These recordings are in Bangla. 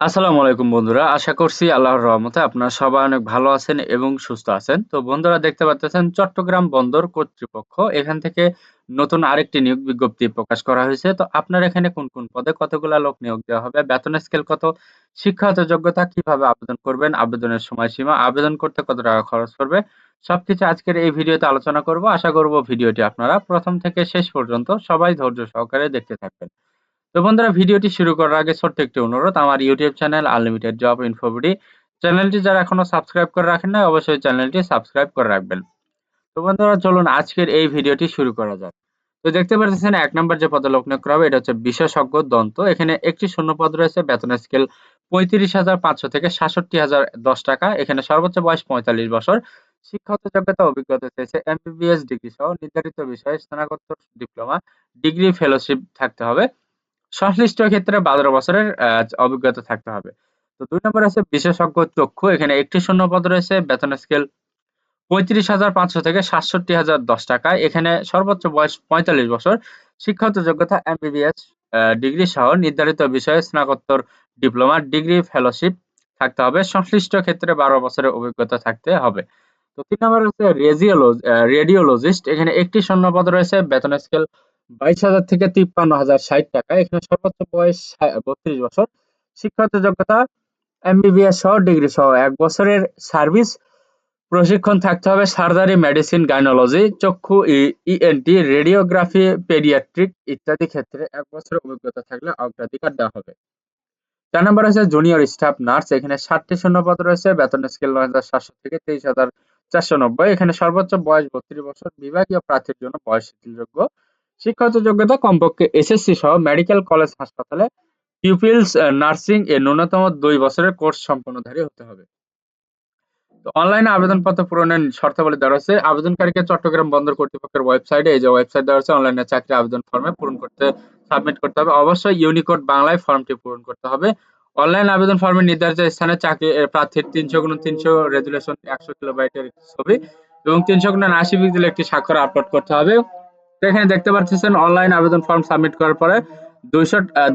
আসসালামু আলাইকুম বন্ধুরা। আশা করছি আল্লাহর রহমতে আপনারা সবাই অনেক ভালো আছেন এবং সুস্থ আছেন। তো বন্ধুরা দেখতে পারতেছেন চট্টগ্রাম বন্দর কর্তৃপক্ষ এখান থেকে নতুন আরেকটি নিয়োগ বিজ্ঞপ্তি প্রকাশ করা হয়েছে। তো আপনার এখানে কোন, কোন পদে কতগুলা লোক নিয়োগ দেওয়া হবে, বেতনের স্কেল কত, শিক্ষাগত যোগ্যতা, কীভাবে আবেদন করবেন, আবেদনের সময়সীমা, আবেদন করতে কত টাকা খরচ পড়বে, সবকিছু আজকের এই ভিডিওতে আলোচনা করব। আশা করব ভিডিওটি আপনারা প্রথম থেকে শেষ পর্যন্ত সবাই ধৈর্য সহকারে দেখতে থাকবেন। তো বন্ধুরা, ভিডিওটি শুরু করার আগে ছোট্ট একটি অনুরোধ। আমার YouTube channel unlimited job InfoBD চ্যানেলটি যারা এখনও সাবস্ক্রাইব করে রাখেন না অবশ্যই চ্যানেলটি সাবস্ক্রাইব করে রাখবেন। তো বন্ধুরা, চলুন আজকের এই ভিডিওটি শুরু করা যাক। তো দেখতে পাচ্ছেন এক নম্বর যে পদে লোক করা হবে, এটা হচ্ছে বিশেষজ্ঞ দন্ত। এখানে একটি শূন্য পদ রয়েছে বেতনের স্কেল পঁয়ত্রিশ হাজার পাঁচশো থেকে সাতষট্টি হাজার দশ টাকা। এখানে সর্বোচ্চ বয়স পঁয়তাল্লিশ বছর। শিক্ষাগত যোগ্যতা অভিজ্ঞতা চেয়েছে এমবিবিএস ডিগ্রি সহ নির্ধারিত বিষয়ে স্নাতকোত্তর ডিপ্লোমা, ডিগ্রি ফেলোশিপ থাকতে হবে। সংশ্লিষ্ট ক্ষেত্রে বারো বছরের অভিজ্ঞতা থাকতে হবে। তো দুই নম্বর আছে বিশেষজ্ঞ চক্ষু। এখানে একটি শূন্য পদ রয়েছে, বেতন স্কেল পঁয়ত্রিশ হাজার পাঁচশো থেকে সাতষট্টি হাজার দশ টাকা। এখানে সর্বোচ্চ বয়স পঁয়তাল্লিশ বছর। শিক্ষাগত যোগ্যতা এমবিবিএস ডিগ্রি সহ নির্ধারিত বিষয়ে স্নাতকোত্তর ডিপ্লোমা, ডিগ্রি ফেলোশিপ থাকতে হবে। সংশ্লিষ্ট ক্ষেত্রে বারো বছরের অভিজ্ঞতা থাকতে হবে। তো তিন নম্বর হচ্ছে রেডিওলজিস্ট এখানে একটি শূন্য পদ রয়েছে, বেতন স্কেল বাইশ হাজার থেকে তিপ্পান্ন হাজার ষাট টাকা। এখানে সর্বোচ্চ বয়স বত্রিশ বছর। শিক্ষাগত যোগ্যতা, এমবিবিএস সহ ডিগ্রি সহ এক বছরের সার্ভিস। প্রশিক্ষণ থাকতে হবে সার্জারি মেডিসিন, গাইনোলজি, চক্ষু ইএনটি রেডিওগ্রাফি, পেডিয়াট্রিক ইত্যাদি ক্ষেত্রে এক বছরের অভিজ্ঞতা থাকলে অগ্রাধিকার দেওয়া হবে। চার নম্বর হচ্ছে জুনিয়র স্টাফ, নার্স। এখানে ষাটটি শূন্যপদ রয়েছে। বেতন স্কেল নয় হাজার সাতশো থেকে তেইশ হাজার চারশো নব্বই। এখানে সর্বোচ্চ বয়স বত্রিশ বছর। বিভাগীয় প্রার্থীর জন্য বয়স শিথিলযোগ্য শিক্ষাগত যোগ্যতা কমপক্ষে এসএসসি সহ মেডিকেল কলেজ হাসপাতালে পিউপিলস নার্সিং এ ন্যূনতম দুই বছরের কোর্স সম্পন্নধারী হতে হবে। তো অনলাইনে আবেদনপত্র পূরণের শর্তাবলী দেওয়া রয়েছে। আবেদনকারীকে চট্টগ্রাম বন্দর কর্তৃপক্ষের ওয়েবসাইটে এই যে ওয়েবসাইট দেওয়া আছে অনলাইনে চাকরি আবেদন ফর্মে পূরণ করতে সাবমিট করতে হবে। অবশ্যই ইউনিকোড বাংলায় ফর্মটি পূরণ করতে হবে। অনলাইন আবেদন ফর্মে নির্ধারিত স্থানে চাকরি প্রার্থীর তিনশো গুণ তিনশো রেজুলেশন একশো কিলোবাইটের ছবি এবং তিনশো গুণ আশি পিক্সেল একটি স্বাক্ষর আপলোড করতে হবে। এখানে দেখতে পাচ্ছেন অনলাইন আবেদন ফর্ম সাবমিট করার পরে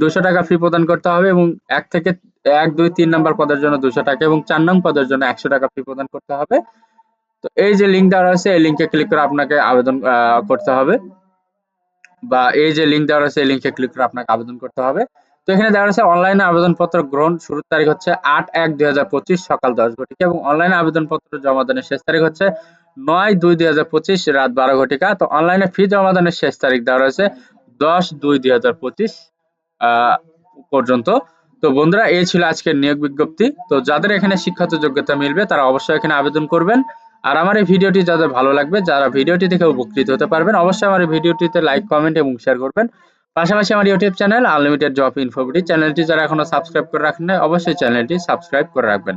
দুইশো টাকা ফি প্রদান করতে হবে এবং এক থেকে এক, দুই, তিন নম্বর পদের জন্য দুশো টাকা এবং চার নং পদের জন্য একশো টাকা ফি প্রদান করতে হবে। তো এই যে লিঙ্ক দেওয়া রয়েছে, এই লিঙ্কে ক্লিক করে আপনাকে আবেদন করতে হবে বা এই যে লিঙ্ক দেওয়া রয়েছে, এই লিঙ্কে ক্লিক করে আপনাকে আবেদন করতে হবে। তো এখানে দেওয়া রয়েছে অনলাইনে আবেদনপত্র গ্রহণ শুরুর তারিখ হচ্ছে আট এক দুই সকাল দশ ঘটিকা এবং অনলাইনে আবেদনপত্র জমা দানের শেষ তারিখ হচ্ছে নয় দুই দুই হাজার পঁচিশ, রাত বারো ঘটিকা। তো অনলাইনে ফি জমা দানের শেষ তারিখ দেওয়া রয়েছে দশ দুই দুই হাজার পঁচিশ পর্যন্ত। তো বন্ধুরা, এই ছিল আজকের নিয়োগ বিজ্ঞপ্তি। তো যাদের এখানে শিক্ষাগত যোগ্যতা মিলবে, তারা অবশ্যই এখানে আবেদন করবেন। আর আমার এই ভিডিওটি যাদের ভালো লাগবে, যারা ভিডিওটি থেকে উপকৃত হতে পারবেন, অবশ্যই আমার এই ভিডিওটিতে লাইক কমেন্ট এবং শেয়ার করবেন। পাশাপাশি আমার YouTube channel unlimited job InfoBD চ্যানেলটি যারা এখনও সাবস্ক্রাইব করে রাখেন অবশ্যই চ্যানেলটি সাবস্ক্রাইব করে রাখবেন।